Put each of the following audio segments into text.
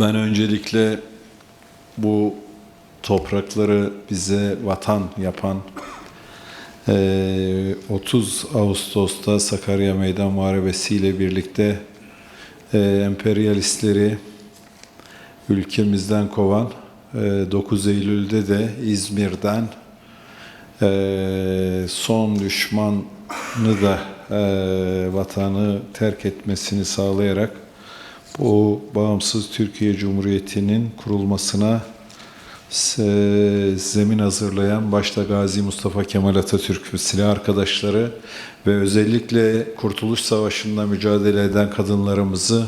Ben öncelikle bu toprakları bize vatan yapan eee, 30 Ağustos'ta Sakarya Meydan Muharebesi ile birlikte eee, emperyalistleri ülkemizden kovan eee, 9 Eylül'de de İzmir'den son düşmanı da vatanı terk etmesini sağlayarak bu bağımsız Türkiye Cumhuriyeti'nin kurulmasına zemin hazırlayan başta Gazi Mustafa Kemal Atatürk ve silah arkadaşları ve özellikle Kurtuluş Savaşı'nda mücadele eden kadınlarımızı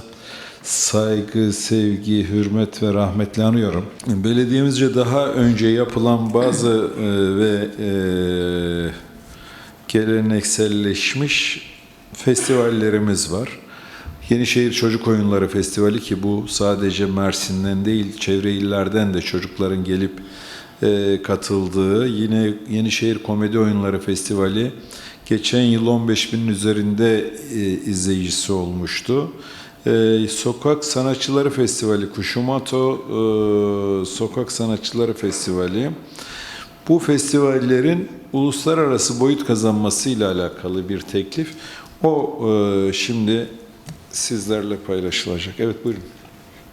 saygı, sevgi, hürmet ve rahmetle anıyorum. Belediyemizce daha önce yapılan bazı e, ve e, gelenekselleşmiş festivallerimiz var. Yenişehir Çocuk Oyunları Festivali ki bu sadece Mersin'den değil çevre illerden de çocukların gelip e, katıldığı yine Yenişehir Komedi Oyunları Festivali geçen yıl 15 binin üzerinde e, izleyicisi olmuştu. E, Sokak Sanatçıları Festivali Kuşumato e, Sokak Sanatçıları Festivali bu festivallerin uluslararası boyut kazanmasıyla alakalı bir teklif. O e, şimdi sizlerle paylaşılacak. Evet buyurun.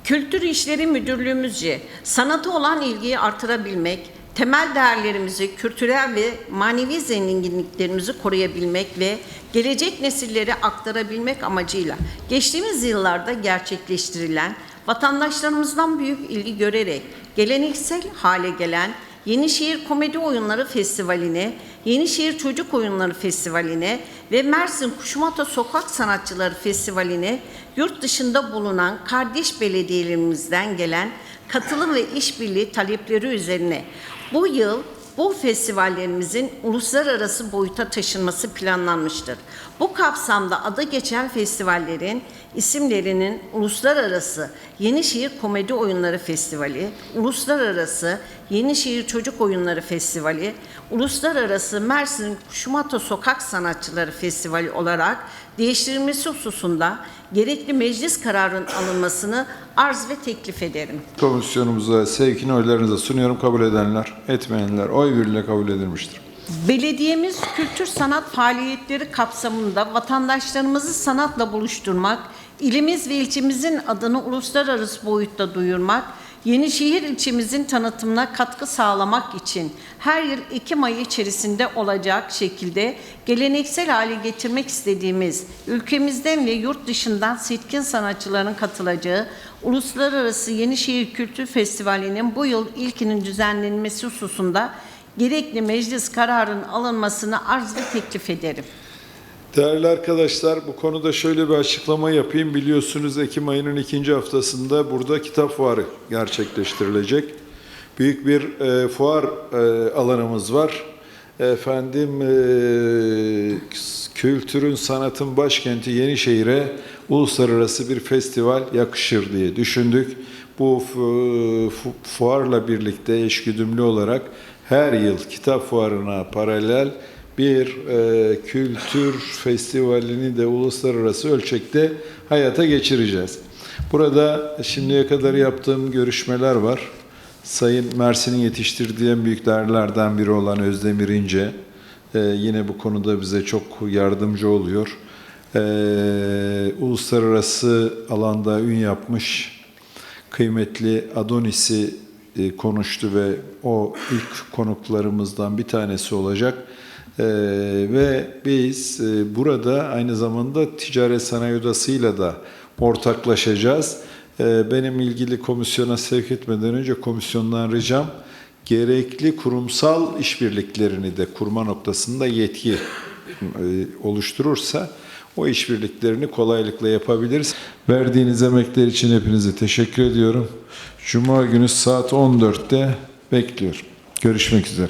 Kültür İşleri Müdürlüğümüzce sanata olan ilgiyi artırabilmek, temel değerlerimizi, kültürel ve manevi zenginliklerimizi koruyabilmek ve gelecek nesillere aktarabilmek amacıyla geçtiğimiz yıllarda gerçekleştirilen vatandaşlarımızdan büyük ilgi görerek geleneksel hale gelen Yenişehir Komedi Oyunları Festivali'ne, Yenişehir Çocuk Oyunları Festivali'ne ve Mersin Kuşmata Sokak Sanatçıları Festivali'ne yurt dışında bulunan kardeş belediyelerimizden gelen katılım ve işbirliği talepleri üzerine bu yıl bu festivallerimizin uluslararası boyuta taşınması planlanmıştır. Bu kapsamda adı geçen festivallerin isimlerinin Uluslararası Yenişehir Komedi Oyunları Festivali, Uluslararası Yenişehir Çocuk Oyunları Festivali, Uluslararası Mersin Kuşmata Sokak Sanatçıları Festivali olarak değiştirilmesi hususunda gerekli meclis kararının alınmasını arz ve teklif ederim. Komisyonumuza sevkini oylarınıza sunuyorum. Kabul edenler, etmeyenler oy birliğiyle kabul edilmiştir. Belediyemiz kültür sanat faaliyetleri kapsamında vatandaşlarımızı sanatla buluşturmak, ilimiz ve ilçemizin adını uluslararası boyutta duyurmak, Yenişehir ilçemizin tanıtımına katkı sağlamak için her yıl Ekim ayı içerisinde olacak şekilde geleneksel hale getirmek istediğimiz ülkemizden ve yurt dışından seçkin sanatçıların katılacağı Uluslararası Yenişehir Kültür Festivali'nin bu yıl ilkinin düzenlenmesi hususunda gerekli meclis kararının alınmasını arz ve teklif ederim. Değerli arkadaşlar bu konuda şöyle bir açıklama yapayım. Biliyorsunuz Ekim ayının ikinci haftasında burada kitap fuarı gerçekleştirilecek. Büyük bir e, fuar e, alanımız var. Efendim e, kültürün, sanatın başkenti Yenişehir'e uluslararası bir festival yakışır diye düşündük. Bu fu- fuarla birlikte eşgüdümlü olarak her yıl kitap fuarına paralel bir e, kültür festivalini de uluslararası ölçekte hayata geçireceğiz. Burada şimdiye kadar yaptığım görüşmeler var. Sayın Mersin'in yetiştirdiği en büyük değerlerden biri olan Özdemir İnce e, yine bu konuda bize çok yardımcı oluyor. E, uluslararası alanda ün yapmış kıymetli Adonis'i e, konuştu ve o ilk konuklarımızdan bir tanesi olacak. Ee, ve biz e, burada aynı zamanda ticaret sanayi odasıyla da ortaklaşacağız. Ee, benim ilgili komisyona sevk etmeden önce komisyondan ricam gerekli kurumsal işbirliklerini de kurma noktasında yetki e, oluşturursa o işbirliklerini kolaylıkla yapabiliriz. Verdiğiniz emekler için hepinize teşekkür ediyorum. Cuma günü saat 14'te bekliyorum. Görüşmek üzere.